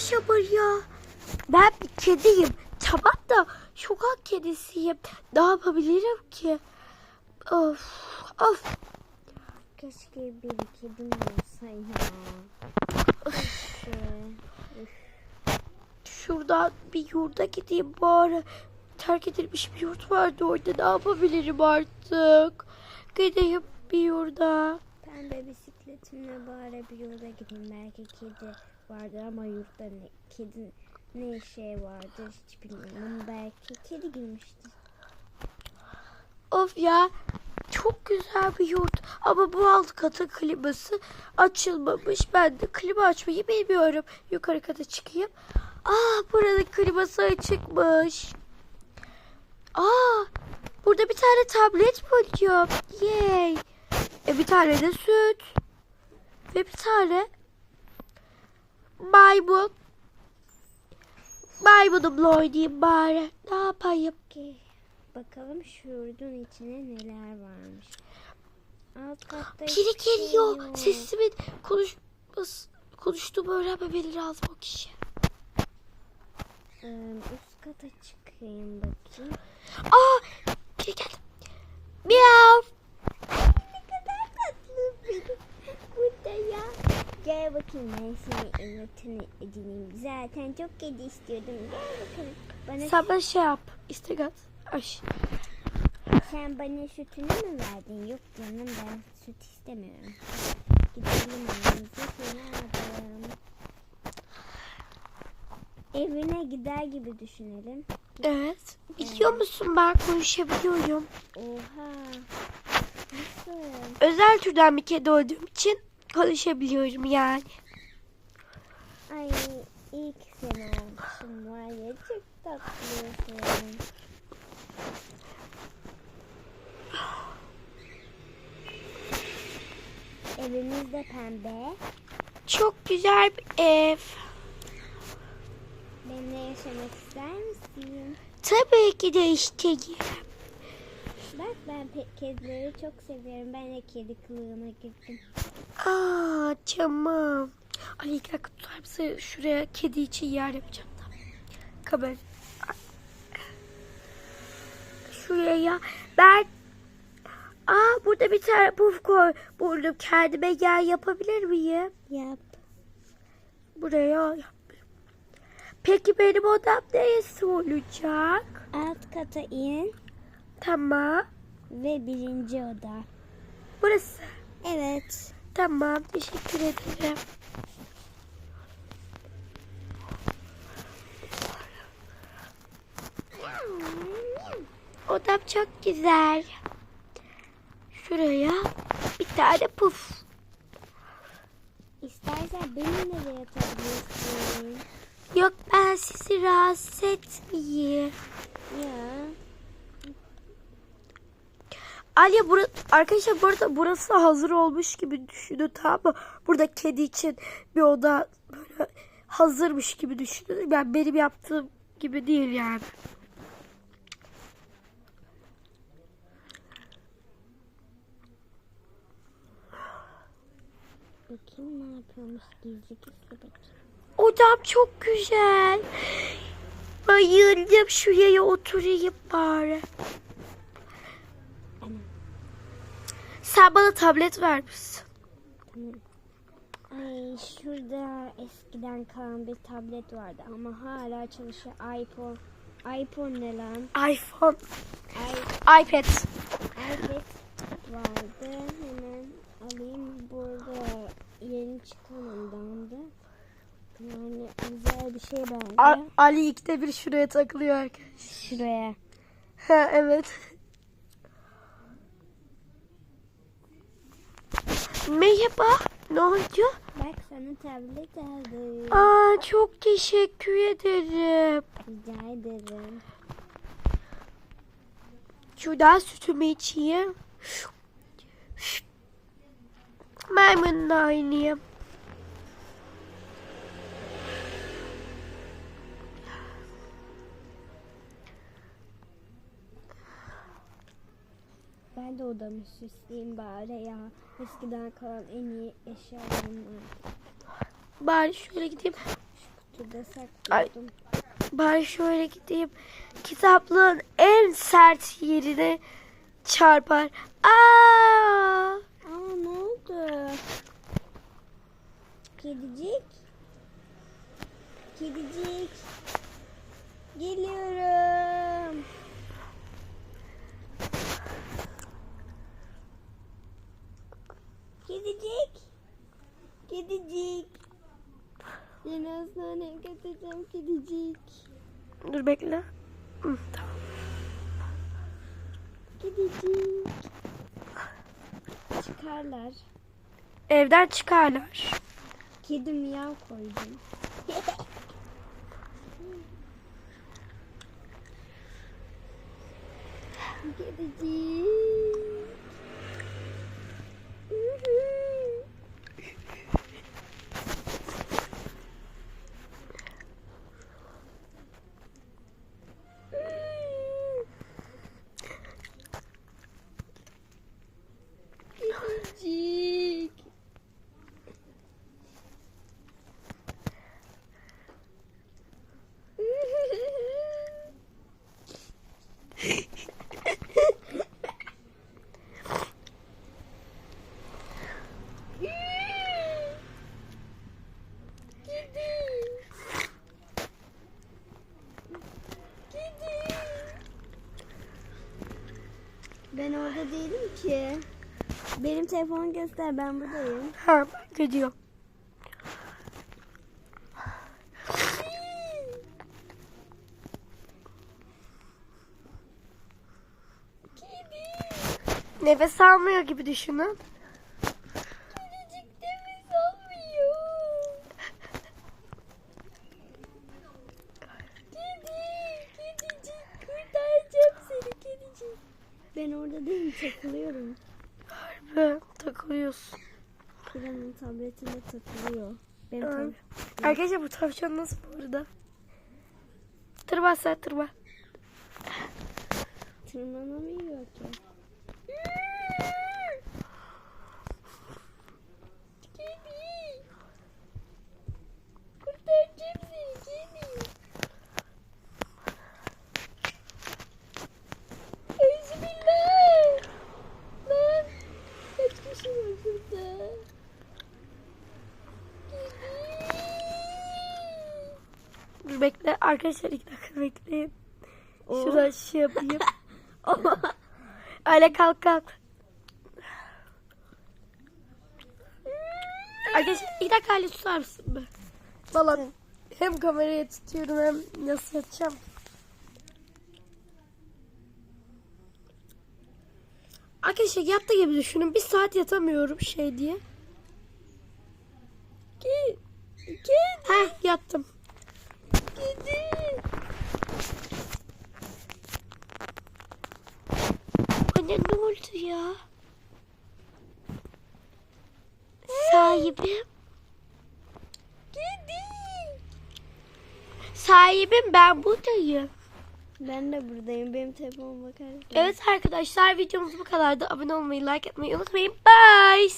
sabır ya. Ben bir kediyim. Tamam da sokak kedisiyim. Ne yapabilirim ki? Of of. Keşke bir kedim olsa ya. Şuradan bir yurda gideyim bari. Terk edilmiş bir yurt vardı orada. Ne yapabilirim artık? Gideyim bir yurda. Ben de bisikletimle bari bir yola gideyim. Belki kedi vardır ama yurtta ne, kedi ne şey vardır hiç bilmiyorum. Belki kedi girmiştir. Of ya. Çok güzel bir yurt. Ama bu alt katın kliması açılmamış. Ben de klima açmayı bilmiyorum. Yukarı kata çıkayım. Aa buranın kliması açıkmış. Aa burada bir tane tablet buldum. Yay. E bir tane de süt. Ve bir tane maymun. Maymunumla oynayayım bari. Ne yapayım? Ki bakalım şu yurdun içine neler varmış. Alt katta Biri şey geliyor. Sesimin konuşması, konuştuğumu öğrenmemeleri lazım o kişi. Ee, üst kata çıkayım bakayım. Aa! Biri geldi. Miyav. Ne kadar tatlı benim burada ya. Ben seni evlatını edineyim. Zaten çok kedi istiyordum. Bana bana şey yap. İstek at. Ay. Sen bana sütünü mü verdin? Yok canım ben süt istemiyorum. Gidelim evimize aldım. Evine gider gibi düşünelim. Evet. Biliyor musun ben konuşabiliyorum. Oha. Nasıl? Özel türden bir kedi olduğum için konuşabiliyorum yani. Ay iyi ki seni almışım var ya çok tatlısın. Evimiz de pembe. Çok güzel bir ev. Benimle yaşamak ister misin? Tabii ki de isteyeyim. Bak ben kedileri çok seviyorum. Ben de kedi kılığına girdim. Aa tamam. Ali iki dakika tutar mısın? Şuraya kedi için yer yapacağım. Tamam. Kamera. Şuraya ben Aa burada bir tane puf koy. Burada kendime yer yapabilir miyim? Yap. Buraya yap. Peki benim odam neresi olacak? Alt kata in Tamam. ve birinci oda. Burası. Evet. Tamam. Teşekkür ederim. Odam çok güzel. Şuraya bir tane puf. İstersen benimle de yatabilirsin. Yok ben sizi rahatsız etmeyeyim. Ya. Alya bura, arkadaşlar bu arada burası hazır olmuş gibi düşünün tamam mı? Burada kedi için bir oda böyle hazırmış gibi düşünün. Yani benim yaptığım gibi değil yani. Bakayım ne yapıyormuş gizli gizli bakayım. Odam çok güzel. Bayıldım şuraya oturayım bari. Anam. Sen bana tablet vermişsin. Ay şurada eskiden kalan bir tablet vardı ama hala çalışıyor. iPhone. iPhone ne lan? iPhone, I, iPad. iPad vardı. Hemen alayım. Burada yeni çıkan ondandı. Yani güzel bir şey bence. A- Ali ikide bir şuraya takılıyor arkadaş. Şuraya. Ha evet. Merhaba. Ne oldu? Bak sana tablet aldım. Aa çok teşekkür ederim. Rica ederim. Şuradan sütümü içeyim. Maymunla oynayayım. Ben de odamı süsleyeyim bari ya. Eskiden kalan en iyi eşyalarım var. Bari şöyle gideyim. şurada saklıyordum. Ben şöyle gideyim. Kitaplığın en sert yerine çarpar. Aa! Aa ne oldu? Kedicik. Kedicik. Geliyorum. Kedicik. Kedicik. Seni hastaneye götüreceğim kedicik. Dur bekle. Hı, tamam. Kedicik. Çıkarlar. Evden çıkarlar. Kedi miyav koydum. Kedicik. Ben orada değilim ki. Benim telefonu göster ben buradayım. Ha ben gidiyorum. Nefes almıyor gibi düşünün. Kedicik nefes almıyor. Kedi, kedicik kurtaracağım seni kedicik. Ben orada değilim takılıyorum. Ve takılıyorsun. İrem'in tabletinde takılıyor. Benim tab- Arkadaşlar bu tavşan nasıl bu arada? Tırma sen tırma. tırmanamıyor ki. Kedi. Kurtaracağım seni kedi. Bismillah. Lan. Kaç kişi var burada? Kedi. Dur bekle. Arkadaşlar iki dakika bekleyin. Oo. Şuradan şey yapayım. Öyle kalk kalk. Arkadaşlar iki dakika öyle tutar mısın be? Valla hem kameraya tutuyorum hem nasıl yatacağım. Arkadaşlar yattı gibi düşünün. Bir saat yatamıyorum şey diye. Kedi. Kedi. Heh yattım. Kedi. Anne ne oldu ya? Sahibim. Kedi. Sahibim ben buradayım. Ben de buradayım. Benim telefonuma bakar mısın? Evet arkadaşlar videomuz bu kadardı. Abone olmayı, like etmeyi unutmayın. Bye.